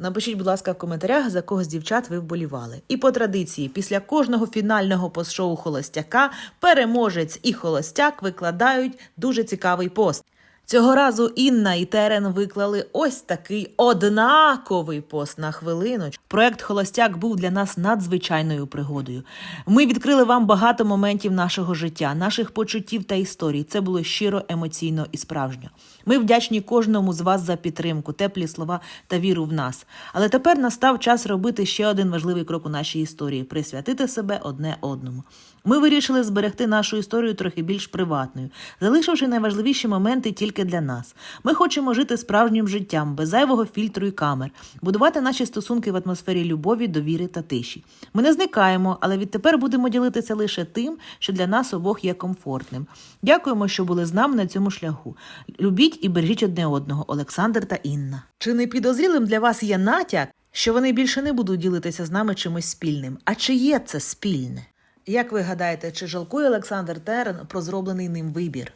Напишіть, будь ласка, в коментарях, за кого з дівчат ви вболівали. І по традиції, після кожного фінального постшоу холостяка переможець і холостяк викладають дуже цікавий пост. Цього разу Інна і Терен виклали ось такий однаковий пост на хвилиночку. Проект Холостяк був для нас надзвичайною пригодою. Ми відкрили вам багато моментів нашого життя, наших почуттів та історій. Це було щиро, емоційно і справжньо. Ми вдячні кожному з вас за підтримку, теплі слова та віру в нас. Але тепер настав час робити ще один важливий крок у нашій історії присвятити себе одне одному. Ми вирішили зберегти нашу історію трохи більш приватною, залишивши найважливіші моменти тільки для нас. Ми хочемо жити справжнім життям, без зайвого фільтру і камер, будувати наші стосунки в атмосфері любові, довіри та тиші. Ми не зникаємо, але відтепер будемо ділитися лише тим, що для нас обох є комфортним. Дякуємо, що були з нами на цьому шляху. Любіть і бережіть одне одного, Олександр та Інна. Чи не підозрілим для вас є натяк, що вони більше не будуть ділитися з нами чимось спільним? А чи є це спільне? Як ви гадаєте, чи жалкує Олександр Терен про зроблений ним вибір?